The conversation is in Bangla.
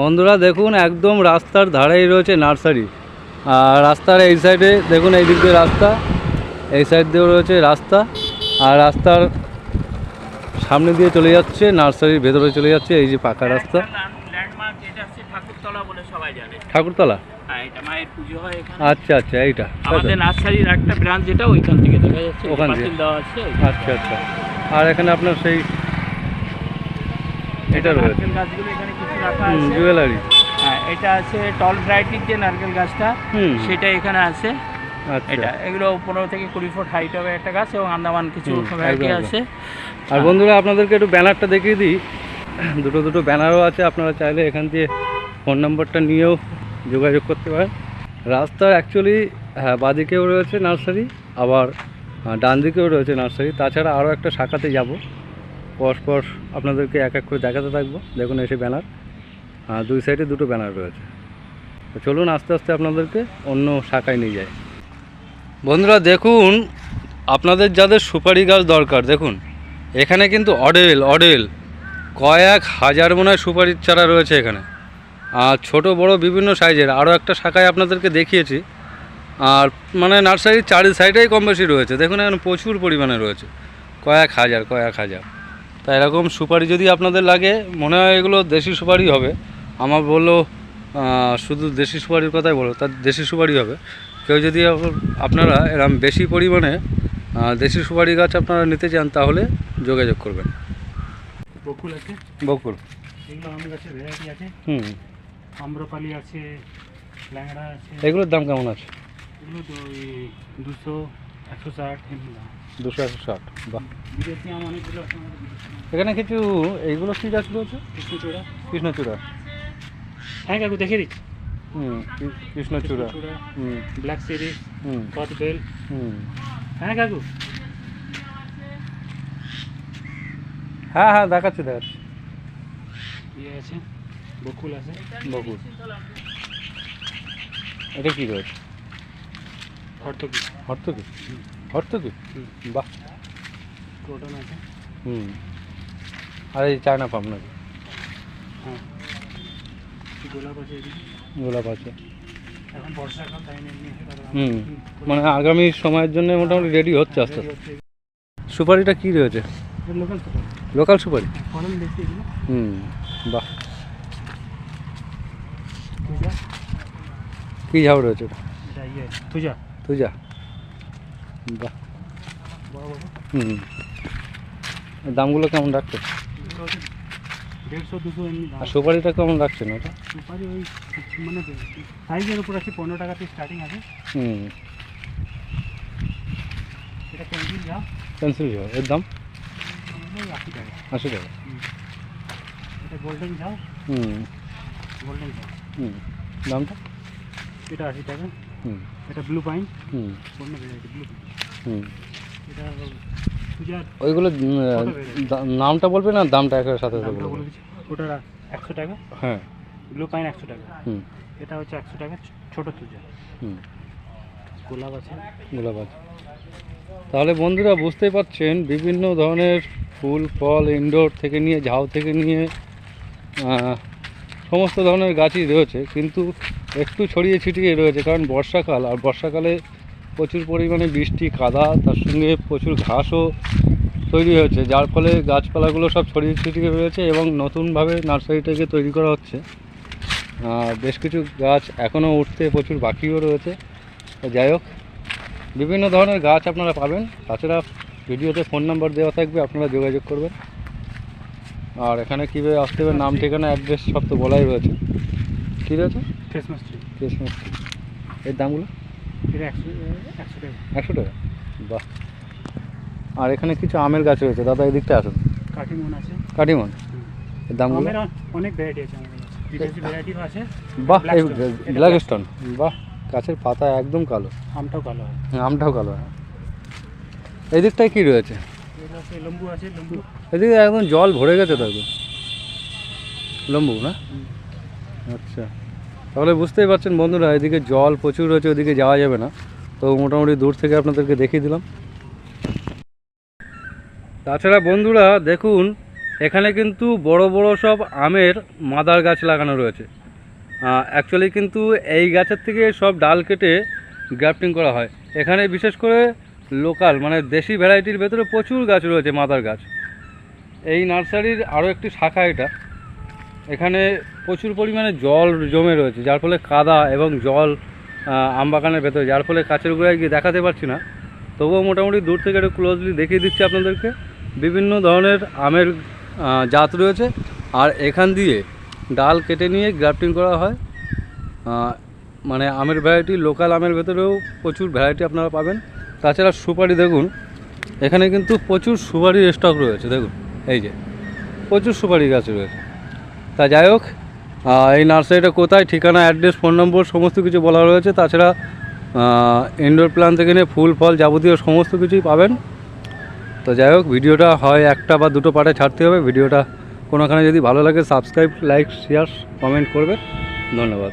বন্ধুরা দেখুন একদম রাস্তার ধারেই রয়েছে নার্সারি। আর রাস্তার এই সাইডে দেখুন এই দিক দিয়ে রাস্তা। এই সাইড দিয়েও রয়েছে রাস্তা। আর রাস্তার সামনে দিয়ে চলে যাচ্ছে নার্সারির ভেতরে চলে যাচ্ছে এই যে পাকা রাস্তা। ঠাকুরতলা হ্যাঁ আচ্ছা আচ্ছা এইটা আমাদের নার্সারির একটা ব্রাঞ্চ যেটা ওইখান থেকে দেখা যাচ্ছে ওখান আছে আচ্ছা আচ্ছা। আর এখানে আপনার সেই এটা রয়েছে। নারকেল গাছগুলো এখানে কিছু রাখা হুম, আছে। জুয়েলারি। হ্যাঁ এটা আছে টল ভ্যারাইটির যে নারকেল গাছটা সেটা এখানে আছে। আচ্ছা। এটা এগুলো পনেরো থেকে কুড়ি ফুট হাইট হবে একটা গাছ এবং আন্দামান কিছু ভ্যারাইটি আছে। আর বন্ধুরা আপনাদেরকে একটু ব্যানারটা দেখিয়ে দিই। দুটো দুটো ব্যানারও আছে আপনারা চাইলে এখান দিয়ে ফোন নম্বরটা নিয়েও যোগাযোগ করতে পারেন। রাস্তার অ্যাকচুয়ালি হ্যাঁ বাদিকেও রয়েছে নার্সারি আবার ডান দিকেও রয়েছে নার্সারি। তাছাড়া আরও একটা শাখাতে যাব। পরস্পর আপনাদেরকে এক এক করে দেখাতে থাকব। দেখুন এসে ব্যানার। আর দুই সাইডে দুটো ব্যানার রয়েছে। তো চলুন আস্তে আস্তে আপনাদেরকে অন্য শাখায় নিয়ে যায় বন্ধুরা, দেখুন, আপনাদের যাদের সুপারি গাছ দরকার, দেখুন, এখানে কিন্তু অডেল অডেল। কয়েক হাজার মনে হয় সুপারির চারা রয়েছে এখানে। আর ছোট, বড়, বিভিন্ন সাইজের। আরও একটা শাখায় আপনাদেরকে দেখিয়েছি। আর মানে নার্সারির চারি সাইডেই কম বেশি রয়েছে। দেখুন, এখানে প্রচুর পরিমাণে রয়েছে। কয়েক হাজার কয়েক হাজার। তা এরকম সুপারি যদি আপনাদের লাগে মনে হয় এগুলো দেশি সুপারি হবে। আমার বলল শুধু দেশি সুপারির কথাই বলো তার দেশি সুপারি হবে। কেউ যদি আপনারা এরম বেশি পরিমাণে দেশি সুপারি গাছ আপনারা নিতে চান তাহলে যোগাযোগ করবেন। বকুল আছে? বকুল। এগুলো আম গাছের ভ্যারাইটি আছে। হুম। আম্রপালি আছে ল্যাংড়া আছে। এগুলোর দাম কেমন আছে? এগুলো দুশো দুশো একশো ষাট বাহ। এখানে কিছু এইগুলো কী গাছ রয়েছে? কৃষ্ণচূড়া। কৃষ্ণচূড়া। হ্যাঁ কাকু দেখে দিচ্ছি। হুম কৃষ্ণচূড়া। হুম। ব্ল্যাক সিরিজ হুম। হুম। হ্যাঁ কাকু। হ্যাঁ হ্যাঁ দেখাচ্ছি দেখাচ্ছি। ইয়ে আছে? বকুল আছে। বকুল। এটা কী রয়েছে হর্তকি। হর্তকি? হর্তকি? হুম। বাহ। ক্রোটন আছে। হুম। আর এই চায়না পাম নাকি? হ্যাঁ। গোলাপ আছে গোলাপ আছে। এখন বর্ষাকাল তাই নিয়ে এমনি হয়ে গেল। হুম। মানে আগামী সময়ের জন্য মোটামুটি রেডি হচ্ছে আস্তে আস্তে। সুপারিটা কী রয়েছে? লোকাল সুপারি। ফলন হুম বাহ। কী ঝাউ রয়েছে এটা ইয়ে তুজা বাহ। হুম। দামগুলো কেমন রাখছে দেড়শো দুশো এমনি আর সুপারিটা কেমন রাখছেন ওটা? সুপারি ওই মানে সাইজের উপর আছে পনেরো টাকা থেকে স্টার্টিং আছে হুম। এটা যা পেন্সিল ঝাউ এর দাম? আশি টাকা। আশি টাকা এটা গোল্ডেন হুম। গোল্ডেন হুম। দামটা? এটা আশি টাকা। হুম। এটা ব্লু পাইন হুম। ব্লু পাইন ওইগুলো নামটা বলবে না? দামটা একের সাথে ওটা একশো টাকা। হ্যাঁ। ব্লু পাইন একশো টাকা। হুম। এটা হচ্ছে একশো টাকা ছোটো তুজা হুম। গোলাপ আছে। গোলাপ আছে। তাহলে বন্ধুরা বুঝতেই পারছেন বিভিন্ন ধরনের ফুল ফল ইনডোর থেকে নিয়ে ঝাউ থেকে নিয়ে সমস্ত ধরনের গাছই রয়েছে। কিন্তু একটু ছড়িয়ে ছিটিয়ে রয়েছে কারণ বর্ষাকাল। আর বর্ষাকালে প্রচুর পরিমাণে বৃষ্টি কাদা তার সঙ্গে প্রচুর ঘাসও তৈরি হয়েছে যার ফলে গাছপালাগুলো সব ছড়িয়ে ছিটিয়ে রয়েছে এবং নতুনভাবে নার্সারিটাকে তৈরি করা হচ্ছে। আর বেশ কিছু গাছ এখনও উঠতে প্রচুর বাকিও রয়েছে। যাই হোক বিভিন্ন ধরনের গাছ আপনারা পাবেন। তাছাড়া ভিডিওতে ফোন নাম্বার দেওয়া থাকবে আপনারা যোগাযোগ করবেন। আর এখানে কীভাবে আসতে হবে নাম ঠিকানা অ্যাড্রেস সব তো বলাই রয়েছে। কী রয়েছে? ক্রিসমাস ট্রি ক্রিসমাস ট্রি এর দামগুলো? এটা একশো টাকা। একশো টাকা? বাহ। আর এখানে কিছু আমের গাছ রয়েছে। দাদা এদিকটা আসুন। কাটিমন আছে। কাটিমন? আমের অনেক ভ্যারাইটি আছে আছে। বাহ ব্ল্যাক স্টোন বাহ গাছের পাতা একদম কালো। আমটাও ভালো হয়। আমটাও কালো হ্যাঁ। এই দিকটায় কী রয়েছে? লম্বু আছে লম্বু। এদিকে একদম জল ভরে গেছে তো লম্বু না? আচ্ছা। তাহলে বুঝতেই পারছেন বন্ধুরা, এদিকে জল প্রচুর রয়েছে, ওদিকে যাওয়া যাবে না। তো মোটামুটি দূর থেকে আপনাদেরকে দেখিয়ে দিলাম। তাছাড়া বন্ধুরা, দেখুন, এখানে কিন্তু বড় বড় সব আমের মাদার গাছ লাগানো রয়েছে। অ্যাকচুয়ালি কিন্তু এই গাছের থেকে সব ডাল কেটে গ্রাফটিং করা হয়। এখানে বিশেষ করে লোকাল মানে দেশি ভ্যারাইটির ভেতরে প্রচুর গাছ রয়েছে মাদার গাছ। এই নার্সারির আরও একটি শাখা এটা। এখানে প্রচুর পরিমাণে জল জমে রয়েছে যার ফলে কাদা এবং জল আহ, আম বাগানের ভেতরে যার ফলে কাছের গোড়ায় গিয়ে দেখাতে পারছি না। তবুও মোটামুটি দূর থেকে একটু ক্লোজলি দেখিয়ে দিচ্ছি আপনাদেরকে। বিভিন্ন ধরনের আমের জাত রয়েছে আর এখান দিয়ে ডাল কেটে নিয়ে গ্রাফটিং করা হয়। মানে আমের ভ্যারাইটি লোকাল আমের ভেতরেও প্রচুর ভ্যারাইটি আপনারা পাবেন। তাছাড়া সুপারি দেখুন এখানে কিন্তু প্রচুর সুপারির স্টক রয়েছে দেখুন এই যে প্রচুর সুপারি গাছ রয়েছে। তা যাই হোক এই নার্সারিটা কোথায়? ঠিকানা, অ্যাড্রেস, ফোন নম্বর, সমস্ত কিছু বলা রয়েছে। তাছাড়া ইনডোর প্ল্যান থেকে নিয়ে ফুল, ফল যাবতীয় সমস্ত কিছুই পাবেন। তো যাই হোক, ভিডিওটা হয় একটা বা দুটো পার্টে ছাড়তে হবে। ভিডিওটা কোনোখানে যদি ভালো লাগে সাবস্ক্রাইব লাইক শেয়ার কমেন্ট করবে ধন্যবাদ।